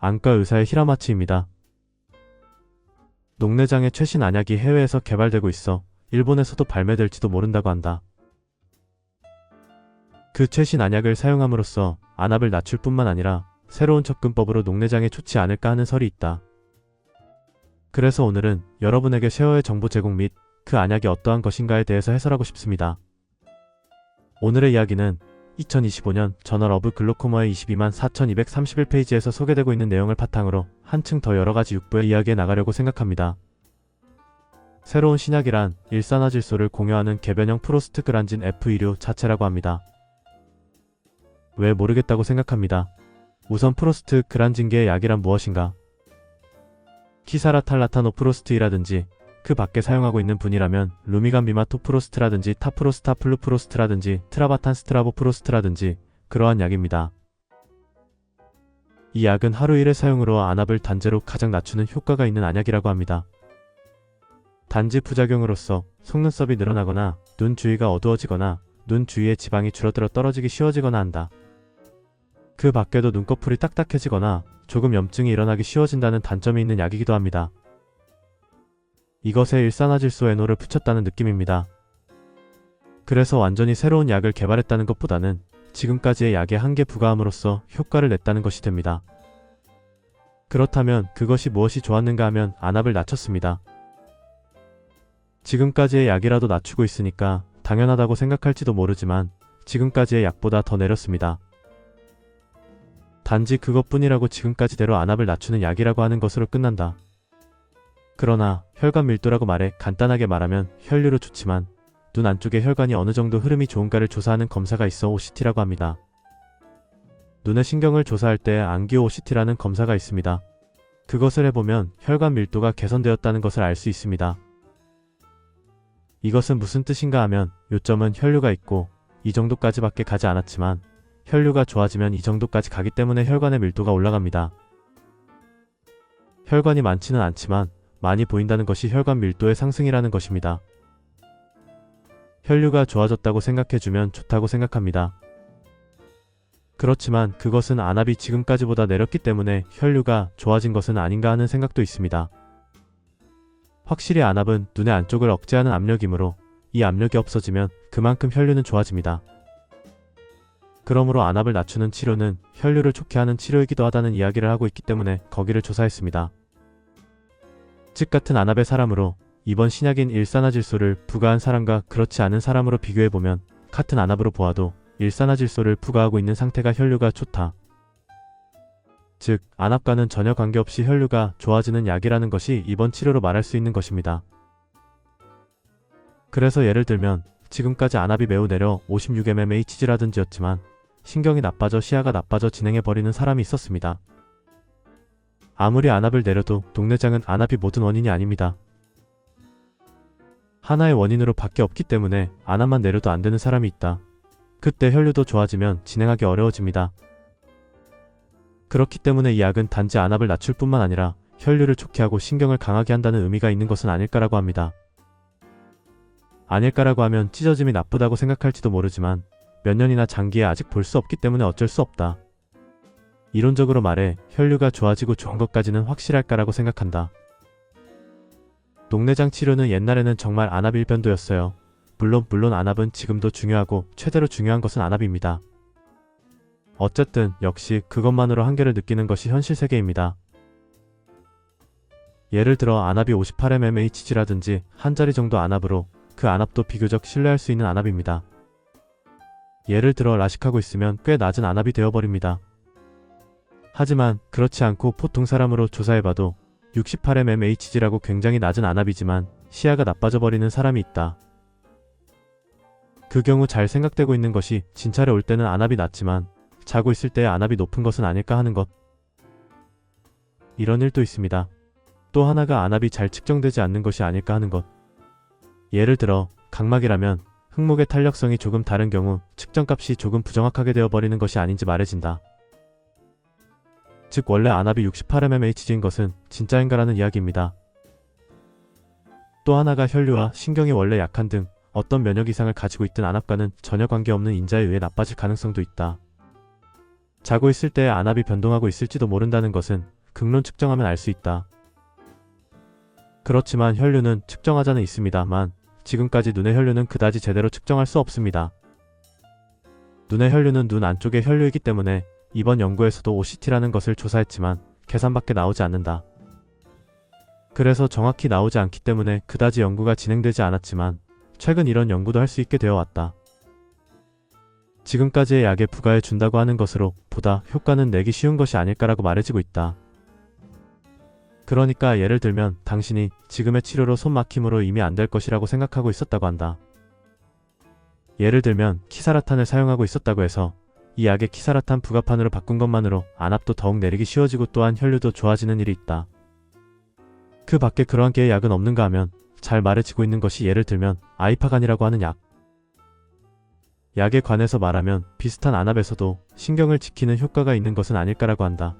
안과 의사의 히라마치입니다. 녹내장의 최신 안약이 해외에서 개발되고 있어 일본에서도 발매될지도 모른다고 한다. 그 최신 안약을 사용함으로써 안압을 낮출 뿐만 아니라 새로운 접근법으로 녹내장에 좋지 않을까 하는 설이 있다. 그래서 오늘은 여러분에게 쉐어의 정보 제공 및 그 안약이 어떠한 것인가에 대해서 해설하고 싶습니다. 오늘의 이야기는 2025년 저널 어브 글로코머의 22만 4231페이지에서 소개되고 있는 내용을 바탕으로 한층 더 여러가지 육부의 이야기에 나가려고 생각합니다. 새로운 신약이란 일산화 질소를 공유하는 개변형 프로스트 그란진 F2류 자체라고 합니다. 왜 모르겠다고 생각합니다. 우선 프로스트 그란진계의 약이란 무엇인가? 키사라 탈라타노 프로스트이라든지 그 밖에 사용하고 있는 분이라면 루미간비마 토프로스트라든지 타프로스타 플루프로스트라든지 트라바탄 스트라보프로스트라든지 그러한 약입니다. 이 약은 하루 1회 사용으로 안압을 단제로 가장 낮추는 효과가 있는 안약이라고 합니다. 단지 부작용으로서 속눈썹이 늘어나거나 눈 주위가 어두워지거나 눈 주위의 지방이 줄어들어 떨어지기 쉬워지거나 한다. 그 밖에도 눈꺼풀이 딱딱해지거나 조금 염증이 일어나기 쉬워진다는 단점이 있는 약이기도 합니다. 이것에 일산화질소 에노를 붙였다는 느낌입니다. 그래서 완전히 새로운 약을 개발했다는 것보다는 지금까지의 약에 한계 부과함으로써 효과를 냈다는 것이 됩니다. 그렇다면 그것이 무엇이 좋았는가 하면 안압을 낮췄습니다. 지금까지의 약이라도 낮추고 있으니까 당연하다고 생각할지도 모르지만 지금까지의 약보다 더 내렸습니다. 단지 그것뿐이라고 지금까지대로 안압을 낮추는 약이라고 하는 것으로 끝난다. 그러나 혈관 밀도라고 말해 간단하게 말하면 혈류로 좋지만 눈 안쪽에 혈관이 어느 정도 흐름이 좋은가를 조사하는 검사가 있어 OCT라고 합니다. 눈의 신경을 조사할 때 안기오 OCT라는 검사가 있습니다. 그것을 해보면 혈관 밀도가 개선되었다는 것을 알 수 있습니다. 이것은 무슨 뜻인가 하면 요점은 혈류가 있고 이 정도까지밖에 가지 않았지만 혈류가 좋아지면 이 정도까지 가기 때문에 혈관의 밀도가 올라갑니다. 혈관이 많지는 않지만 많이 보인다는 것이 혈관 밀도의 상승이라는 것입니다. 혈류가 좋아졌다고 생각해주면 좋다고 생각합니다. 그렇지만 그것은 안압이 지금까지보다 내렸기 때문에 혈류가 좋아진 것은 아닌가 하는 생각도 있습니다. 확실히 안압은 눈의 안쪽을 억제하는 압력이므로 이 압력이 없어지면 그만큼 혈류는 좋아집니다. 그러므로 안압을 낮추는 치료는 혈류를 좋게 하는 치료이기도 하다는 이야기를 하고 있기 때문에 거기를 조사했습니다. 즉 같은 안압의 사람으로 이번 신약인 일산화질소를 부과한 사람과 그렇지 않은 사람으로 비교해보면 같은 안압으로 보아도 일산화질소를 부과하고 있는 상태가 혈류가 좋다. 즉, 안압과는 전혀 관계없이 혈류가 좋아지는 약이라는 것이 이번 치료로 말할 수 있는 것입니다. 그래서 예를 들면 지금까지 안압이 매우 내려 56mmHg라든지였지만 신경이 나빠져 시야가 나빠져 진행해버리는 사람이 있었습니다. 아무리 안압을 내려도 동내장은 안압이 모든 원인이 아닙니다. 하나의 원인으로 밖에 없기 때문에 안압만 내려도 안 되는 사람이 있다. 그때 혈류도 좋아지면 진행하기 어려워집니다. 그렇기 때문에 이 약은 단지 안압을 낮출 뿐만 아니라 혈류를 좋게 하고 신경을 강하게 한다는 의미가 있는 것은 아닐까라고 합니다. 아닐까라고 하면 찢어짐이 나쁘다고 생각할지도 모르지만 몇 년이나 장기에 아직 볼 수 없기 때문에 어쩔 수 없다. 이론적으로 말해 혈류가 좋아지고 좋은 것까지는 확실할까라고 생각한다. 녹내장 치료는 옛날에는 정말 안압 일변도였어요. 물론 물론 안압은 지금도 중요하고 최대로 중요한 것은 안압입니다. 어쨌든 역시 그것만으로 한계를 느끼는 것이 현실 세계입니다. 예를 들어 안압이 58mmHg라든지 한 자리 정도 안압으로 그 안압도 비교적 신뢰할 수 있는 안압입니다. 예를 들어 라식하고 있으면 꽤 낮은 안압이 되어버립니다. 하지만 그렇지 않고 보통 사람으로 조사해봐도 68mmHg라고 굉장히 낮은 안압이지만 시야가 나빠져 버리는 사람이 있다. 그 경우 잘 생각되고 있는 것이 진찰에 올 때는 안압이 낮지만 자고 있을 때 안압이 높은 것은 아닐까 하는 것. 이런 일도 있습니다. 또 하나가 안압이 잘 측정되지 않는 것이 아닐까 하는 것. 예를 들어 각막이라면 흙목의 탄력성이 조금 다른 경우 측정값이 조금 부정확하게 되어버리는 것이 아닌지 말해진다. 즉 원래 안압이 68mmHg인 것은 진짜인가라는 이야기입니다. 또 하나가 혈류와 신경이 원래 약한 등 어떤 면역 이상을 가지고 있든 안압과는 전혀 관계없는 인자에 의해 나빠질 가능성도 있다. 자고 있을 때 안압이 변동하고 있을지도 모른다는 것은 극론 측정하면 알 수 있다. 그렇지만 혈류는 측정하자는 있습니다만 지금까지 눈의 혈류는 그다지 제대로 측정할 수 없습니다. 눈의 혈류는 눈 안쪽의 혈류이기 때문에 이번 연구에서도 OCT라는 것을 조사했지만 계산밖에 나오지 않는다. 그래서 정확히 나오지 않기 때문에 그다지 연구가 진행되지 않았지만 최근 이런 연구도 할 수 있게 되어 왔다. 지금까지의 약에 부가해 준다고 하는 것으로 보다 효과는 내기 쉬운 것이 아닐까라고 말해지고 있다. 그러니까 예를 들면 당신이 지금의 치료로 손 막힘으로 이미 안 될 것이라고 생각하고 있었다고 한다. 예를 들면 키사라탄을 사용하고 있었다고 해서 이 약의 키사라탄 부가판으로 바꾼 것만으로 안압도 더욱 내리기 쉬워지고 또한 혈류도 좋아지는 일이 있다. 그 밖에 그러한 개의 약은 없는가 하면 잘 말해지고 있는 것이 예를 들면 아이파간이라고 하는 약. 약에 관해서 말하면 비슷한 안압에서도 신경을 지키는 효과가 있는 것은 아닐까라고 한다.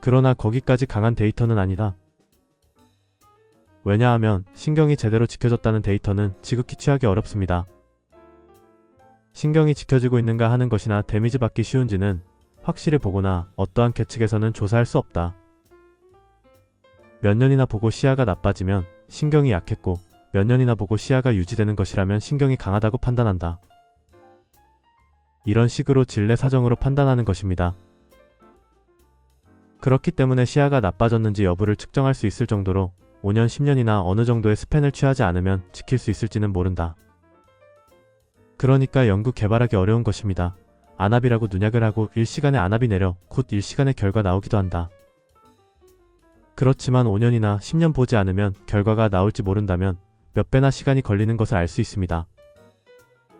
그러나 거기까지 강한 데이터는 아니다. 왜냐하면 신경이 제대로 지켜졌다는 데이터는 지극히 취하기 어렵습니다. 신경이 지켜지고 있는가 하는 것이나 데미지 받기 쉬운지는 확실히 보거나 어떠한 계측에서는 조사할 수 없다. 몇 년이나 보고 시야가 나빠지면 신경이 약했고 몇 년이나 보고 시야가 유지되는 것이라면 신경이 강하다고 판단한다. 이런 식으로 진례 사정으로 판단하는 것입니다. 그렇기 때문에 시야가 나빠졌는지 여부를 측정할 수 있을 정도로 5년, 10년이나 어느 정도의 스팬을 취하지 않으면 지킬 수 있을지는 모른다. 그러니까 연구 개발하기 어려운 것입니다. 안압이라고 눈약을 하고 일시간에 안압이 내려 곧 일시간에 결과 나오기도 한다. 그렇지만 5년이나 10년 보지 않으면 결과가 나올지 모른다면 몇 배나 시간이 걸리는 것을 알 수 있습니다.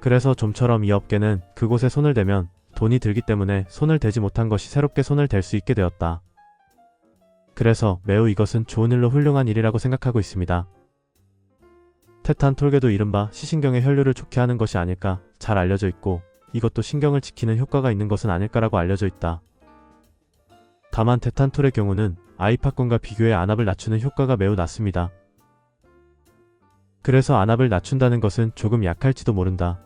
그래서 좀처럼 이 업계는 그곳에 손을 대면 돈이 들기 때문에 손을 대지 못한 것이 새롭게 손을 댈 수 있게 되었다. 그래서 매우 이것은 좋은 일로 훌륭한 일이라고 생각하고 있습니다. 테탄 톨게도 이른바 시신경의 혈류를 좋게 하는 것이 아닐까 잘 알려져 있고 이것도 신경을 지키는 효과가 있는 것은 아닐까라고 알려져 있다. 다만 테탄톨의 경우는 아이파건과 비교해 안압을 낮추는 효과가 매우 낮습니다. 그래서 안압을 낮춘다는 것은 조금 약할지도 모른다.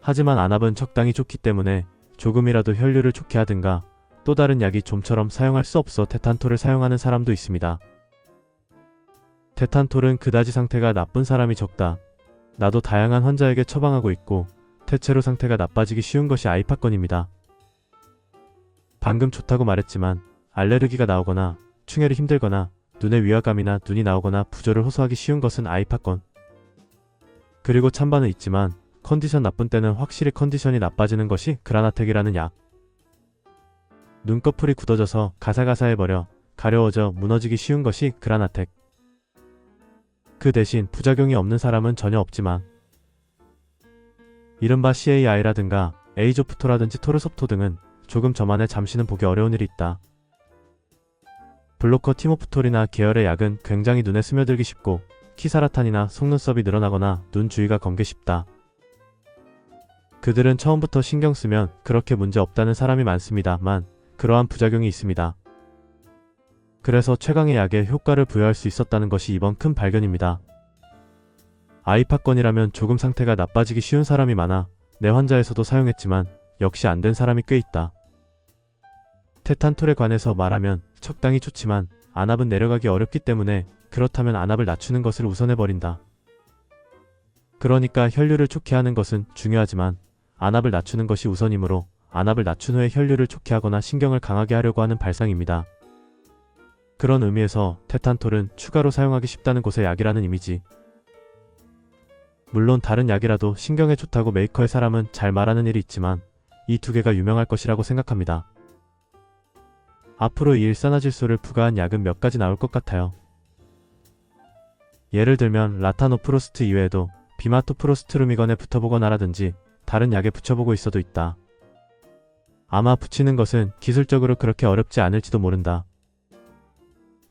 하지만 안압은 적당히 좋기 때문에 조금이라도 혈류를 좋게 하든가 또 다른 약이 좀처럼 사용할 수 없어 테탄톨을 사용하는 사람도 있습니다. 테탄톨은 그다지 상태가 나쁜 사람이 적다. 나도 다양한 환자에게 처방하고 있고 대체로 상태가 나빠지기 쉬운 것이 아이파건입니다. 방금 좋다고 말했지만 알레르기가 나오거나 충혈이 힘들거나 눈의 위화감이나 눈이 나오거나 부조를 호소하기 쉬운 것은 아이파건. 그리고 찬반은 있지만 컨디션 나쁜 때는 확실히 컨디션이 나빠지는 것이 그라나텍이라는 약. 눈꺼풀이 굳어져서 가사가사해버려 가려워져 무너지기 쉬운 것이 그라나텍. 그 대신 부작용이 없는 사람은 전혀 없지만 이른바 CAI라든가 에이조프토라든지 토르섭토 등은 조금 저만의 잠시는 보기 어려운 일이 있다. 블로커 티모프톨이나 계열의 약은 굉장히 눈에 스며들기 쉽고 키사라탄이나 속눈썹이 늘어나거나 눈 주위가 검게 쉽다. 그들은 처음부터 신경 쓰면 그렇게 문제 없다는 사람이 많습니다만 그러한 부작용이 있습니다. 그래서 최강의 약에 효과를 부여할 수 있었다는 것이 이번 큰 발견입니다. 아이파건이라면 조금 상태가 나빠지기 쉬운 사람이 많아 내 환자에서도 사용했지만 역시 안 된 사람이 꽤 있다. 테탄톨에 관해서 말하면 적당히 좋지만 안압은 내려가기 어렵기 때문에 그렇다면 안압을 낮추는 것을 우선해버린다. 그러니까 혈류를 좋게 하는 것은 중요하지만 안압을 낮추는 것이 우선이므로 안압을 낮춘 후에 혈류를 좋게 하거나 신경을 강하게 하려고 하는 발상입니다. 그런 의미에서 테탄톨은 추가로 사용하기 쉽다는 곳의 약이라는 이미지. 물론 다른 약이라도 신경에 좋다고 메이커의 사람은 잘 말하는 일이 있지만 이 두 개가 유명할 것이라고 생각합니다. 앞으로 이 일산화질소를 부과한 약은 몇 가지 나올 것 같아요. 예를 들면 라타노프로스트 이외에도 비마토프로스트루미건에 붙어보거나라든지 다른 약에 붙여보고 있어도 있다. 아마 붙이는 것은 기술적으로 그렇게 어렵지 않을지도 모른다.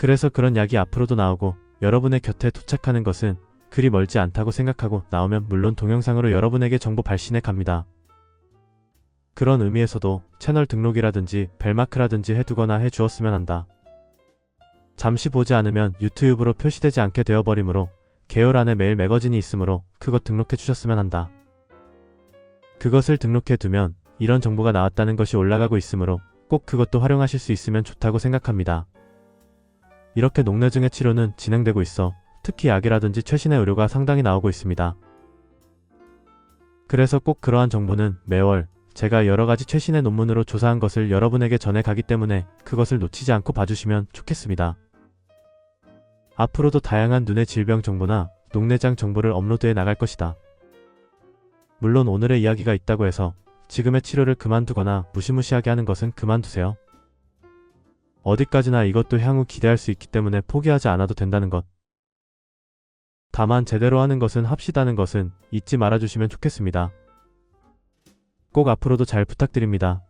그래서 그런 약이 앞으로도 나오고 여러분의 곁에 도착하는 것은 그리 멀지 않다고 생각하고 나오면 물론 동영상으로 여러분에게 정보 발신해 갑니다. 그런 의미에서도 채널 등록이라든지 벨마크라든지 해두거나 해주었으면 한다. 잠시 보지 않으면 유튜브로 표시되지 않게 되어버리므로 개열 안에 매일 매거진이 있으므로 그것 등록해 주셨으면 한다. 그것을 등록해 두면 이런 정보가 나왔다는 것이 올라가고 있으므로 꼭 그것도 활용하실 수 있으면 좋다고 생각합니다. 이렇게 녹내증의 치료는 진행되고 있어 특히 약이라든지 최신의 의료가 상당히 나오고 있습니다. 그래서 꼭 그러한 정보는 매월 제가 여러 가지 최신의 논문으로 조사한 것을 여러분에게 전해 가기 때문에 그것을 놓치지 않고 봐주시면 좋겠습니다. 앞으로도 다양한 눈의 질병 정보나 녹내장 정보를 업로드해 나갈 것이다. 물론 오늘의 이야기가 있다고 해서 지금의 치료를 그만두거나 무시무시하게 하는 것은 그만두세요. 어디까지나 이것도 향후 기대할 수 있기 때문에 포기하지 않아도 된다는 것. 다만 제대로 하는 것은 합시다는 것은 잊지 말아주시면 좋겠습니다. 꼭 앞으로도 잘 부탁드립니다.